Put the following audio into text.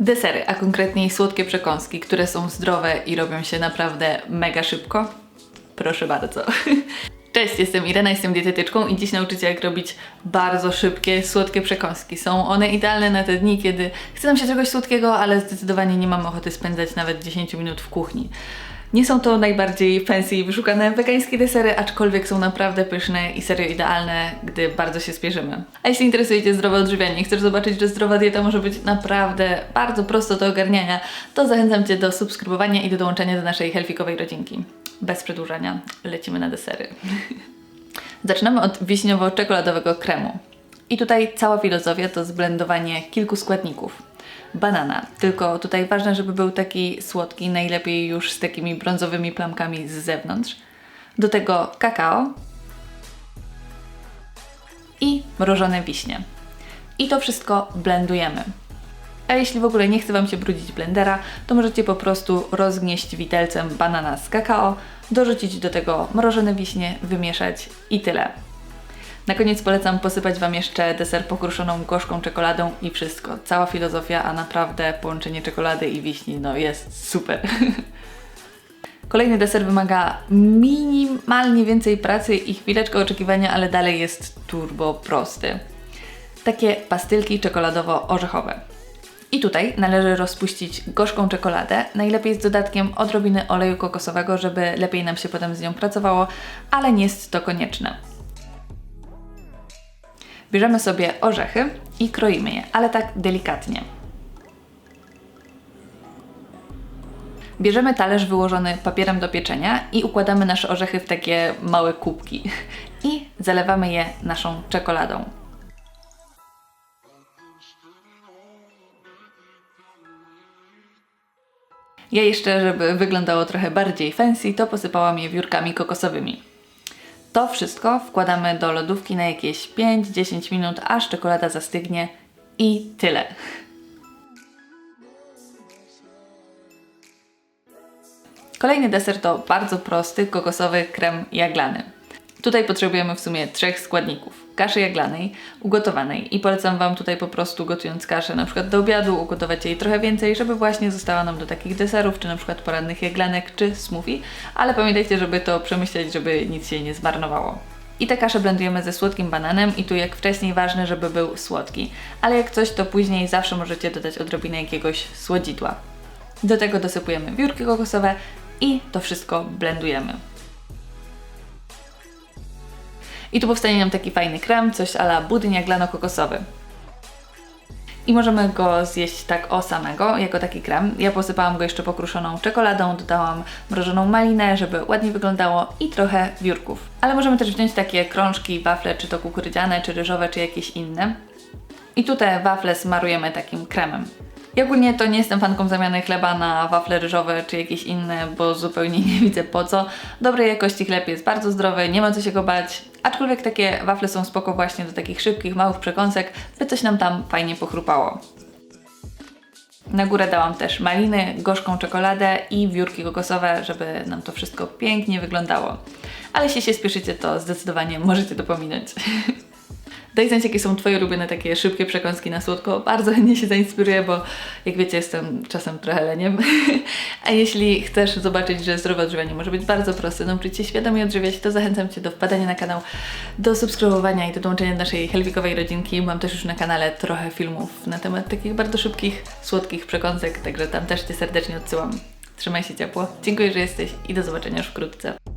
Desery, a konkretniej słodkie przekąski, które są zdrowe i robią się naprawdę mega szybko. Proszę bardzo. Cześć, jestem Irena, jestem dietetyczką i dziś nauczę Cię jak robić bardzo szybkie, słodkie przekąski. Są one idealne na te dni, kiedy chce nam się czegoś słodkiego, ale zdecydowanie nie mamy ochoty spędzać nawet 10 minut w kuchni. Nie są to najbardziej fancy i wyszukane wegańskie desery, aczkolwiek są naprawdę pyszne i serio idealne, gdy bardzo się spieszymy. A jeśli interesuje Cię zdrowe odżywianie i chcesz zobaczyć, że zdrowa dieta może być naprawdę bardzo prosto do ogarniania, to zachęcam Cię do subskrybowania i do dołączenia do naszej healthikowej rodzinki. Bez przedłużania, lecimy na desery. Zaczynamy od wiśniowo-czekoladowego kremu. I tutaj cała filozofia to zblendowanie kilku składników. Banana, tylko tutaj ważne, żeby był taki słodki, najlepiej już z takimi brązowymi plamkami z zewnątrz. Do tego kakao i mrożone wiśnie. I to wszystko blendujemy. A jeśli w ogóle nie chce Wam się brudzić blendera, to możecie po prostu rozgnieść widelcem banana z kakao, dorzucić do tego mrożone wiśnie, wymieszać i tyle. Na koniec polecam posypać Wam jeszcze deser pokruszoną gorzką czekoladą i wszystko. Cała filozofia, a naprawdę połączenie czekolady i wiśni no jest super. Kolejny deser wymaga minimalnie więcej pracy i chwileczkę oczekiwania, ale dalej jest turbo prosty. Takie pastylki czekoladowo-orzechowe. I tutaj należy rozpuścić gorzką czekoladę, najlepiej z dodatkiem odrobiny oleju kokosowego, żeby lepiej nam się potem z nią pracowało, ale nie jest to konieczne. Bierzemy sobie orzechy i kroimy je, ale tak delikatnie. Bierzemy talerz wyłożony papierem do pieczenia i układamy nasze orzechy w takie małe kubki i zalewamy je naszą czekoladą. Ja jeszcze, żeby wyglądało trochę bardziej fancy, to posypałam je wiórkami kokosowymi. To wszystko wkładamy do lodówki na jakieś 5-10 minut, aż czekolada zastygnie i tyle. Kolejny deser to bardzo prosty kokosowy krem jaglany. Tutaj potrzebujemy w sumie trzech składników. Kaszy jaglanej, ugotowanej i polecam Wam tutaj po prostu gotując kaszę na przykład do obiadu, ugotować jej trochę więcej, żeby właśnie została nam do takich deserów, czy na przykład porannych jaglanek, czy smoothie, ale pamiętajcie, żeby to przemyśleć, żeby nic się nie zmarnowało. I tę kaszę blendujemy ze słodkim bananem i tu jak wcześniej ważne, żeby był słodki, ale jak coś to później zawsze możecie dodać odrobinę jakiegoś słodzidła. Do tego dosypujemy wiórki kokosowe i to wszystko blendujemy. I tu powstanie nam taki fajny krem, coś ala budyń jaglano-kokosowy. I możemy go zjeść tak o samego, jako taki krem. Ja posypałam go jeszcze pokruszoną czekoladą, dodałam mrożoną malinę, żeby ładnie wyglądało i trochę wiórków. Ale możemy też wziąć takie krążki, wafle, czy to kukurydziane, czy ryżowe, czy jakieś inne. I tutaj wafle smarujemy takim kremem. Ja ogólnie to nie jestem fanką zamiany chleba na wafle ryżowe czy jakieś inne, bo zupełnie nie widzę po co. Dobrej jakości chleb jest bardzo zdrowy, nie ma co się go bać, aczkolwiek takie wafle są spoko właśnie do takich szybkich, małych przekąsek, by coś nam tam fajnie pochrupało. Na górę dałam też maliny, gorzką czekoladę i wiórki kokosowe, żeby nam to wszystko pięknie wyglądało. Ale jeśli się spieszycie, to zdecydowanie możecie to pominąć. Daj znać, jakie są Twoje ulubione takie szybkie przekąski na słodko. Bardzo chętnie się zainspiruję, bo jak wiecie, jestem czasem trochę leniem. A jeśli chcesz zobaczyć, że zdrowe odżywianie może być bardzo proste, nauczyć się świadomie odżywiać, to zachęcam Cię do wpadania na kanał, do subskrybowania i do dołączenia do naszej helwikowej rodzinki. Mam też już na kanale trochę filmów na temat takich bardzo szybkich, słodkich przekąsek, także tam też Cię serdecznie odsyłam. Trzymaj się ciepło. Dziękuję, że jesteś i do zobaczenia już wkrótce.